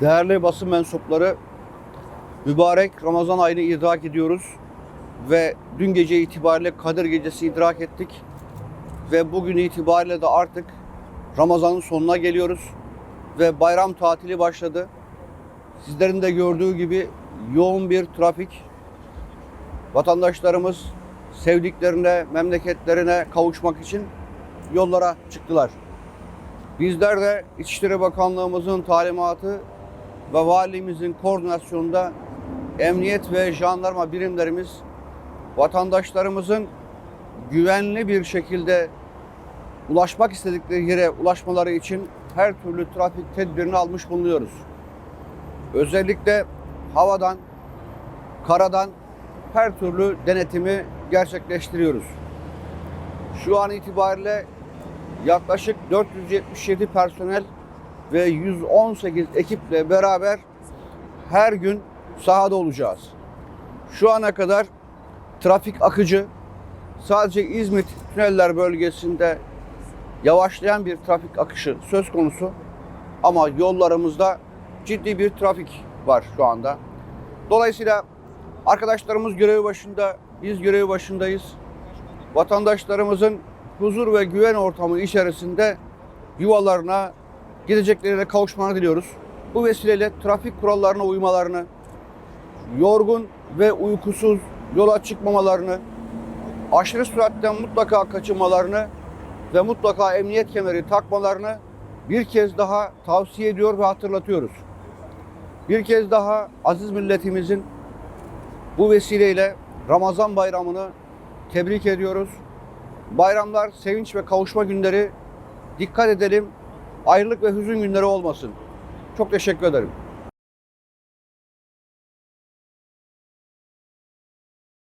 Değerli basın mensupları, mübarek Ramazan ayını idrak ediyoruz ve dün gece itibariyle Kadir Gecesi idrak ettik ve bugün itibariyle de artık Ramazan'ın sonuna geliyoruz ve bayram tatili başladı. Sizlerin de gördüğü gibi yoğun bir trafik. Vatandaşlarımız sevdiklerine, memleketlerine kavuşmak için yollara çıktılar. Bizler de İçişleri Bakanlığımızın talimatı ve valimizin koordinasyonunda emniyet ve jandarma birimlerimiz vatandaşlarımızın güvenli bir şekilde ulaşmak istedikleri yere ulaşmaları için her türlü trafik tedbirini almış bulunuyoruz. Özellikle havadan, karadan her türlü denetimi gerçekleştiriyoruz. Şu an itibariyle yaklaşık 477 personel ve 118 ekiple beraber her gün sahada olacağız. Şu ana kadar trafik akıcı sadece İzmit tüneller bölgesinde yavaşlayan bir trafik akışı söz konusu ama yollarımızda ciddi bir trafik var şu anda. Dolayısıyla arkadaşlarımız görevi başında, biz görevi başındayız. Vatandaşlarımızın huzur ve güven ortamı içerisinde yuvalarına, gideceklerine kavuşmalarını diliyoruz. Bu vesileyle trafik kurallarına uymalarını, yorgun ve uykusuz yola çıkmamalarını, aşırı süratten mutlaka kaçınmalarını ve mutlaka emniyet kemeri takmalarını bir kez daha tavsiye ediyor ve hatırlatıyoruz. Bir kez daha aziz milletimizin bu vesileyle Ramazan bayramını tebrik ediyoruz. Bayramlar sevinç ve kavuşma günleri. Dikkat edelim. Ayrılık ve hüzün günleri olmasın. Çok teşekkür ederim.